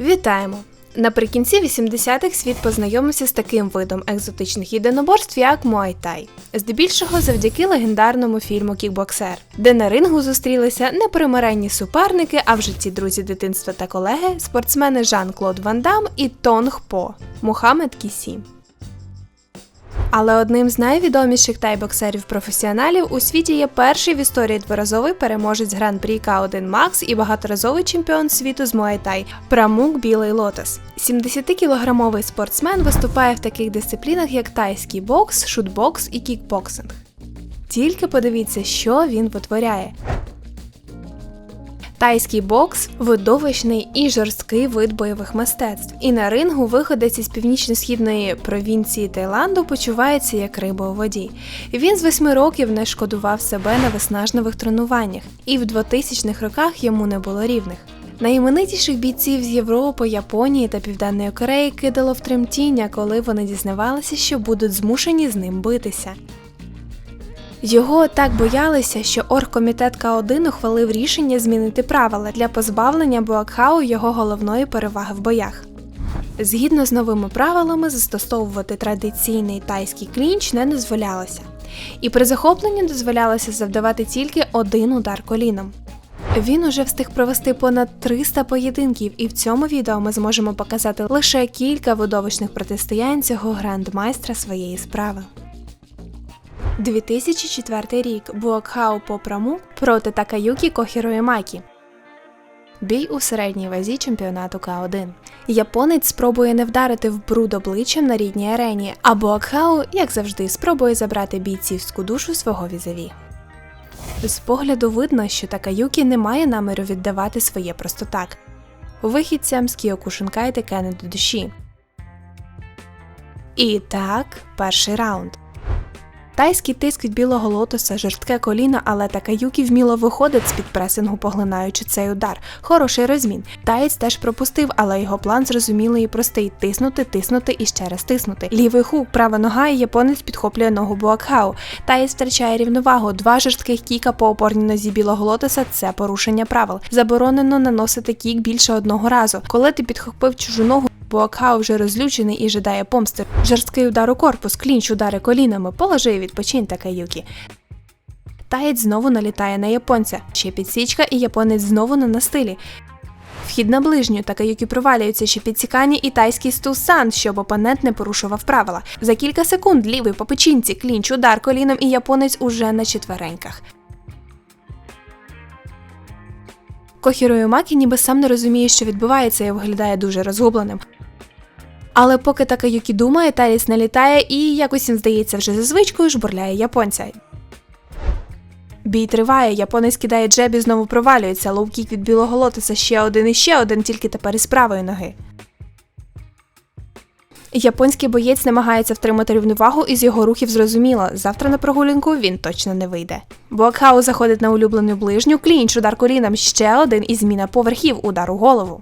Вітаємо! Наприкінці 80-х світ познайомився з таким видом екзотичних єдиноборств, як Муайтай. Здебільшого завдяки легендарному фільму Кікбоксер, де на рингу зустрілися непримиренні суперники, а в житті друзі дитинства та колеги спортсмени Жан-Клод Ван Дам і Тонг По Мухаммед Кісі. Але одним з найвідоміших тайбоксерів-професіоналів у світі є перший в історії дворазовий переможець гран-прі К1 Макс і багаторазовий чемпіон світу з Муайтай Прамук Білий Лотос. 70-кілограмовий спортсмен виступає в таких дисциплінах, як тайський бокс, шутбокс і кікбоксинг. Тільки подивіться, що він витворяє. Тайський бокс видовищний і жорсткий вид бойових мистецтв. І на рингу виходець із північно-східної провінції Таїланду почувається як риба у воді. Він з восьми років не шкодував себе на виснажливих тренуваннях, і в 2000-х роках йому не було рівних. Найіменитіших бійців з Європи, Японії та Південної Кореї кидало в тремтіння, коли вони дізнавалися, що будуть змушені з ним битися. Його так боялися, що оргкомітет К1 ухвалив рішення змінити правила для позбавлення Буакхау його головної переваги в боях. Згідно з новими правилами, застосовувати традиційний тайський клінч не дозволялося, і при захопленні дозволялося завдавати тільки один удар коліном. Він уже встиг провести понад 300 поєдинків, і в цьому відео ми зможемо показати лише кілька видовищних протистоянь цього грандмайстра своєї справи. 2004 рік Буакхау Попраму проти Такаюкі Кохіроїмакі. Бій у середній вазі чемпіонату К1. Японець спробує не вдарити в бруд обличчям на рідній арені, а Буакхау, як завжди, спробує забрати бійцівську душу свого візаві. З погляду видно, що Такаюкі не має наміру віддавати своє просто так. Вихідцям з Кіокушинкай таке не до душі. І так, перший раунд. Тайський тиск від білого лотоса, жорстке коліно, але Такаюкі вміло виходить з під пресингу, поглинаючи цей удар. Хороший розмін. Таєць теж пропустив, але його план зрозумілий і простий: тиснути, тиснути і ще раз тиснути. Лівий хук, права нога, і японець підхоплює ногу Буакхау. Таєць втрачає рівновагу. Два жорстких кіка по опорній нозі білого лотоса це порушення правил. Заборонено наносити кік більше одного разу. Коли ти підхопив чужу ногу. Буакхау вже розлючений і жадає помсти. Жорсткий удар у корпус, клінч удари колінами, положи відпочинь Такаюкі. Таєць знову налітає на японця. Ще підсічка, і японець знову на стилі. Вхід на ближню, Такаюкі провалюється ще підсікання і тайський стусан, щоб опонент не порушував правила. За кілька секунд лівий по печінці, клінч, удар коліном, і японець уже на четвереньках. Кохіро Макі ніби сам не розуміє, що відбувається, і виглядає дуже розгубленим. Але поки Такаюкі думає, Таліс налітає і якось він здається вже за звичкою жбурляє японця. Бій триває, японець кидає джеб і знову провалюється, лоу-кік від білого лотоса ще один і ще один, тільки тепер із правої ноги. Японський боєць намагається втримати рівновагу, і з його рухів зрозуміло, завтра на прогулянку він точно не вийде. Буакхау заходить на улюблену ближню, клінч, удар коліном, ще один і зміна поверхів, удар у голову.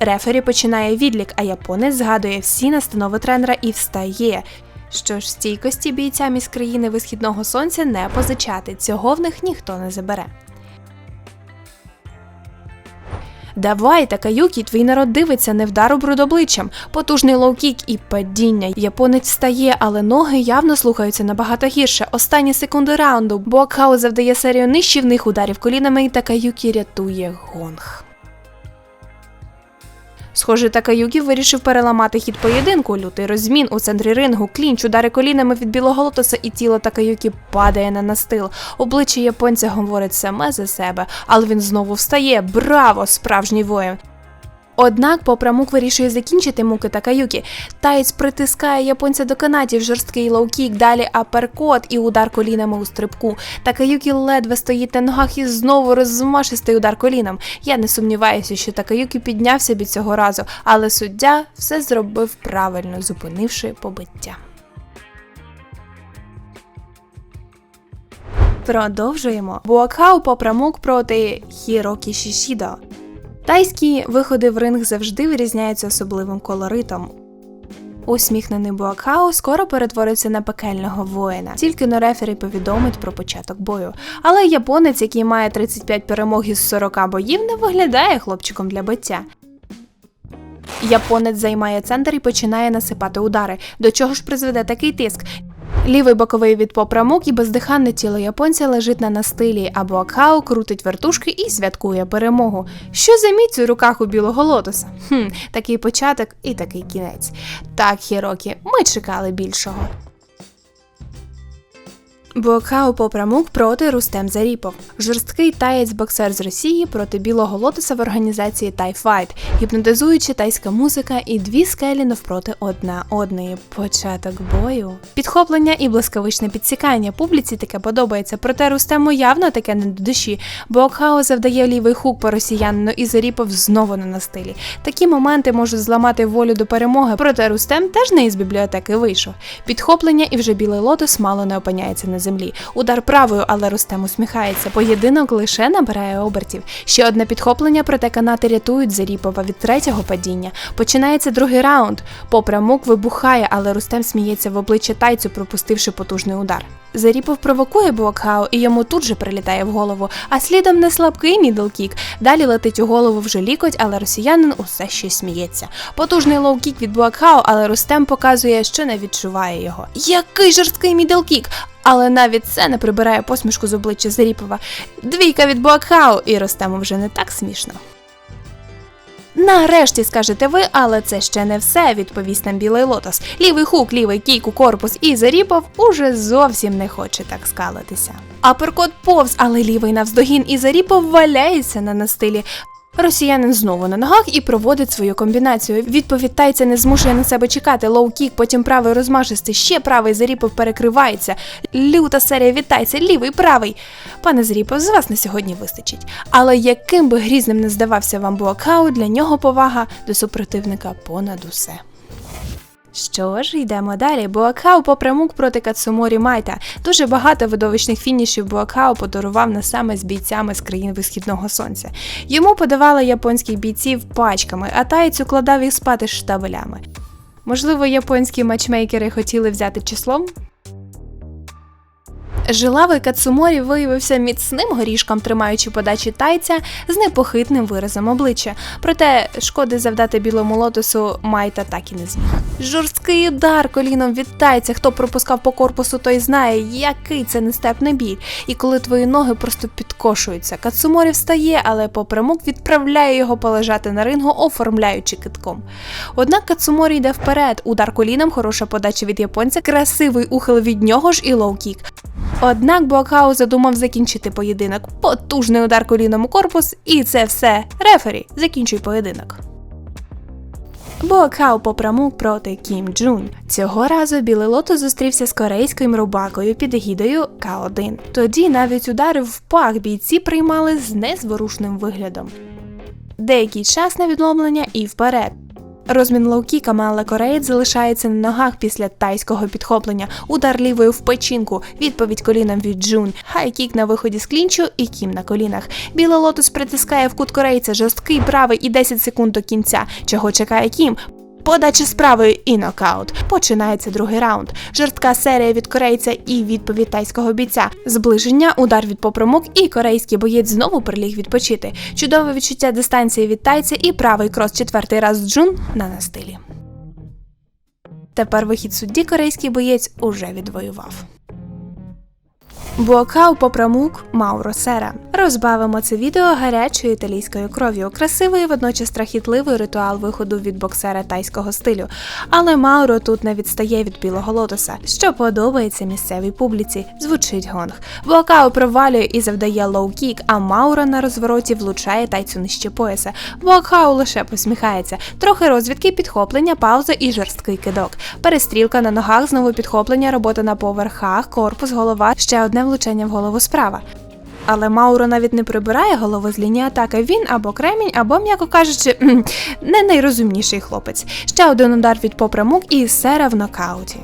Рефері починає відлік, а японець згадує всі настанови тренера і встає. Що ж, стійкості бійцям із країни висхідного сонця не позичати, цього в них ніхто не забере. Давай, Такаюкі, твій народ дивиться, не вдар у бруд обличчям. Потужний лоу-кік і падіння. Японець встає, але ноги явно слухаються набагато гірше. Останні секунди раунду. Буакхау завдає серію нищівних ударів колінами, і Такаюкі рятує гонг. Схоже, Такаюгі вирішив переламати хід поєдинку. Лютий розмін у центрі рингу, клінч, удари колінами від білого лотоса, і тіло Такаюкі падає на настил. Обличчя японця говорить саме за себе, але він знову встає. Браво, справжній воїн! Однак Попрамук вирішує закінчити муки Такаюкі. Таєць притискає японця до канатів, жорсткий лоу-кік, далі аперкот і удар колінами у стрибку. Такаюкі ледве стоїть на ногах і знову розмашистий удар коліном. Я не сумніваюся, що Такаюкі піднявся від цього разу, але суддя все зробив правильно, зупинивши побиття. Продовжуємо. Буакхау Попрамук проти Хірокі Шішідо. Тайські виходи в ринг завжди вирізняються особливим колоритом. усміхнений Буакхау скоро перетвориться на пекельного воїна. Тільки но рефері повідомить про початок бою. Але японець, який має 35 перемог із 40 боїв, не виглядає хлопчиком для биття. Японець займає центр і починає насипати удари. До чого ж призведе такий тиск? Лівий боковий від попрамок і бездиханне тіло японця лежить на настилі, а Буакхао крутить вертушки і святкує перемогу. Що за міць у руках у білого лотоса? Хм, такий початок і такий кінець. Так, Хірокі, ми чекали більшого. Буакхау Попрамук проти Рустем Заріпов. Жорсткий таєць боксер з Росії проти білого лотоса в організації Тайфайт, гіпнотизуюча тайська музика і дві скелі навпроти одна одної. Початок бою. Підхоплення і блискавичне підсікання. Публіці таке подобається, проте Рустему явно таке не до душі. Буакхау завдає лівий хук по росіянину і Заріпов знову не на стилі. Такі моменти можуть зламати волю до перемоги, проте Рустем теж не із бібліотеки вийшов. Підхоплення і вже білий лотос мало не опиняється на землі. Удар правою, але Рустем усміхається. Поєдинок лише набирає обертів. Ще одне підхоплення, проте канати рятують Заріпова від третього падіння. Починається другий раунд. Попрамук вибухає, але Рустем сміється в обличчя тайцю, пропустивши потужний удар. Заріпов провокує Буакхау і йому тут же прилітає в голову, а слідом не слабкий мідлкік. Далі летить у голову вже лікоть, але росіянин усе ще сміється. Потужний лоу-кік від Буакхау, але Рустем показує, що не відчуває його. Який жорсткий мідлкік! Але навіть це не прибирає посмішку з обличчя Заріпова. Двійка від Буакхау, і Ростему вже не так смішно. Нарешті скажете ви, але це ще не все, відповість нам білий лотос. Лівий хук, лівий кійк у корпус і Заріпов уже зовсім не хоче так скалитися. Аперкот повз, але лівий навздогін і Заріпов валяється на настилі. Росіянин знову на ногах і проводить свою комбінацію. Відповідь тайця не змушує на себе чекати. Лоу-кік, потім правий розмашистий, ще правий Заріпов перекривається. Люта серія тайця, лівий, правий. Пане Заріпов, з вас на сьогодні вистачить. Але яким би грізним не здавався вам Буакау, для нього повага до супротивника понад усе. Що ж, йдемо далі. Буакхау попрямук проти Кацуморі Майта. Дуже багато видовищних фінішів Буакхау подарував на саме з бійцями з країн Висхідного Сонця. Йому подавали японських бійців пачками, а таєць укладав їх спати штабелями. Можливо, японські матчмейкери хотіли взяти числом? Жилавий Кацуморі виявився міцним горішком, тримаючи подачі тайця з непохитним виразом обличчя. Проте шкоди завдати білому лотосу Майта так і не зміг. Жорсткий удар коліном від тайця. Хто пропускав по корпусу, той знає, який це нестепний біль. І коли твої ноги просто підкошуються. Кацуморі встає, але попрямок відправляє його полежати на рингу, оформляючи китком. Однак Кацуморі йде вперед. Удар коліном, хороша подача від японця, красивий ухил від нього ж і лоу-кік. Однак Буакхау задумав закінчити поєдинок. Потужний удар коліном у корпус, і це все. Рефері, закінчуй поєдинок. Буакхау попрамук проти Кім Джун. Цього разу білий лото зустрівся з корейським рубакою під егідою К1. Тоді навіть удари в пах бійці приймали з незворушним виглядом. Деякий час на відломлення і вперед. Розмін лоукіками, але кореєць залишається на ногах після тайського підхоплення. Удар лівою в печінку, відповідь коліном від Джун. Хай-кік на виході з клінчу і кім на колінах. Білий лотос притискає в кут корейця жорсткий правий і 10 секунд до кінця. Чого чекає Кім? Подача справою і нокаут. Починається другий раунд. Жорстка серія від корейця і відповідь тайського бійця. Зближення, удар від попромок, і корейський боєць знову приліг відпочити. Чудове відчуття дистанції від тайця і правий крос четвертий раз Джун на настилі. Тепер вихід судді корейський боєць уже відвоював. Буакау попрамук Мауро Сера. Розбавимо це відео гарячою італійською кров'ю. Красивий, водночас страхітливий ритуал виходу від боксера тайського стилю. Але Мауро тут не відстає від білого лотоса, що подобається місцевій публіці. Звучить гонг. Буакау провалює і завдає лоу-кік, а Мауро на розвороті влучає тайцю нижче пояса. Буакау лише посміхається. Трохи розвідки, підхоплення, пауза і жорсткий кидок. Перестрілка на ногах, знову підхоплення, робота на поверхах, корпус, голова, ще одне влучання в голову справа. Але Мауро навіть не прибирає голову з лінії атаки. Він або кремінь, або, м'яко кажучи, не найрозумніший хлопець. Ще один удар від попрамук і сера в нокауті.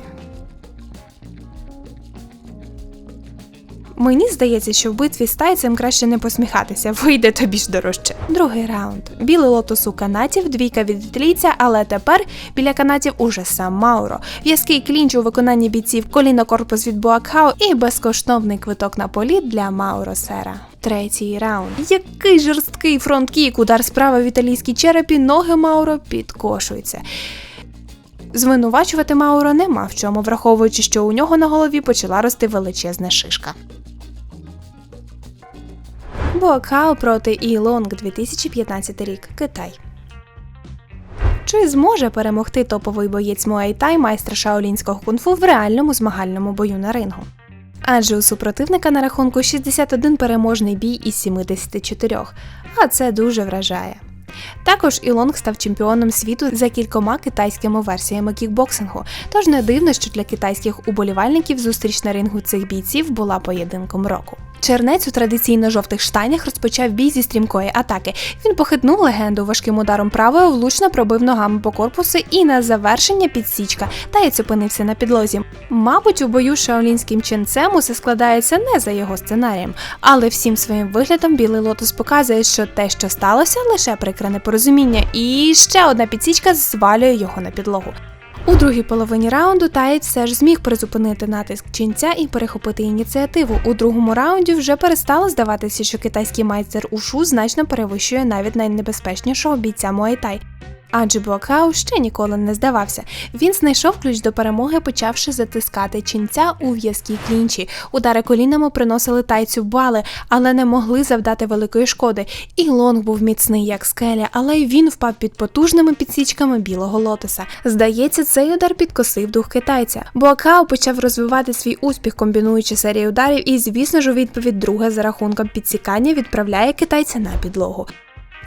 Мені здається, що в битві з тайцем краще не посміхатися, вийде тобі ж дорожче. Другий раунд. Білий лотос у канатів, двійка від ітлійця, але тепер біля канатів уже сам Мауро. В'язкий клінч у виконанні бійців коліно корпус від Буакхао і безкоштовний квиток на політ для Мауро Сера. Третій раунд. Який жорсткий фронт-кік, удар справа в італійській черепі, ноги Мауро підкошуються. Звинувачувати Мауро нема в чому, враховуючи, що у нього на голові почала рости величезна шишка. Буакхао проти Ілонг 2015 рік. Китай. Чи зможе перемогти топовий боєць Муайтай майстра шаолінського кунг-фу в реальному змагальному бою на рингу? Адже у супротивника на рахунку 61 переможний бій із 74, а це дуже вражає. Також Ілонг став чемпіоном світу за кількома китайськими версіями кікбоксингу, тож не дивно, що для китайських уболівальників зустріч на рингу цих бійців була поєдинком року. Чернець у традиційно жовтих штанях розпочав бій зі стрімкої атаки. Він похитнув легенду важким ударом правою, влучно пробив ногами по корпусу і на завершення підсічка, таєць опинився на підлозі. Мабуть, у бою з шаолінським ченцем усе складається не за його сценарієм, але всім своїм виглядом білий лотос показує, що те, що сталося, лише прикре непорозуміння, і ще одна підсічка звалює його на підлогу. У другій половині раунду Таєць все ж зміг призупинити натиск ченця і перехопити ініціативу. У другому раунді вже перестало здаватися, що китайський майстер ушу значно перевищує навіть найнебезпечнішого бійця Муайтай. Адже Буакхау ще ніколи не здавався. Він знайшов ключ до перемоги, почавши затискати ченця у в'язкій клінчі. Удари колінами приносили тайцю бали, але не могли завдати великої шкоди. І лонг був міцний, як скеля, але й він впав під потужними підсічками білого лотоса. Здається, цей удар підкосив дух китайця. Буакхау почав розвивати свій успіх, комбінуючи серію ударів, і, звісно ж, у відповідь друге за рахунком підсікання відправляє китайця на підлогу.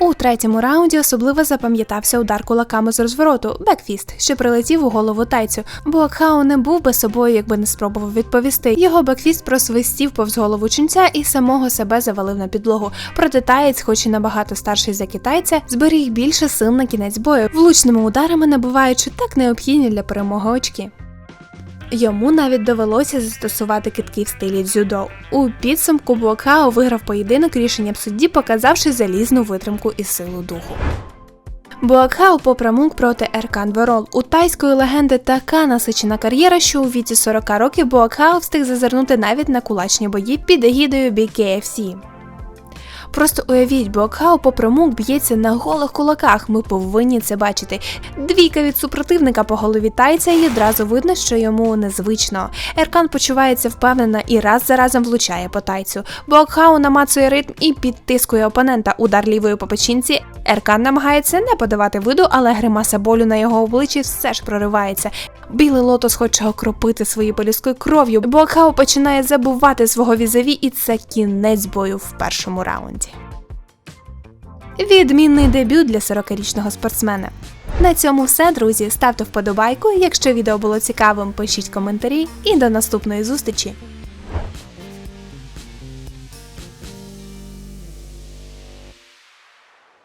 У третьому раунді особливо запам'ятався удар кулаками з розвороту бекфіст, що прилетів у голову тайцю. Буакхау не був би собою, якби не спробував відповісти. Його бекфіст просвистів повз голову ченця і самого себе завалив на підлогу. Проте таєць, хоч і набагато старший за китайця, зберіг більше сил на кінець бою, влучними ударами набуваючи так необхідні для перемоги очки. Йому навіть довелося застосувати китки в стилі дзюдо. У підсумку Буакао виграв поєдинок рішенням судді, показавши залізну витримку і силу духу. Буакхау попрамунк проти Еркан Верол. У тайської легенди така насичена кар'єра, що у віці 40 років Буакхау встиг зазирнути навіть на кулачні бої під егідою BKFC. Просто уявіть, Буакхау попрамук б'ється на голих кулаках. Ми повинні це бачити. Двійка від супротивника по голові тайця, і одразу видно, що йому незвично. Еркан почувається впевнено і раз за разом влучає по тайцю. Буакхау намацує ритм і підтискує опонента. Удар лівої по печінці. Еркан намагається не подавати виду, але гримаса болю на його обличчі все ж проривається. Білий лотос хоче окропити свої поліскою кров'ю. Буакхау починає забувати свого візаві, і це кінець бою в першому раунді. Відмінний дебют для 40-річного спортсмена. На цьому все, друзі. Ставте вподобайку. Якщо відео було цікавим, пишіть коментарі і до наступної зустрічі.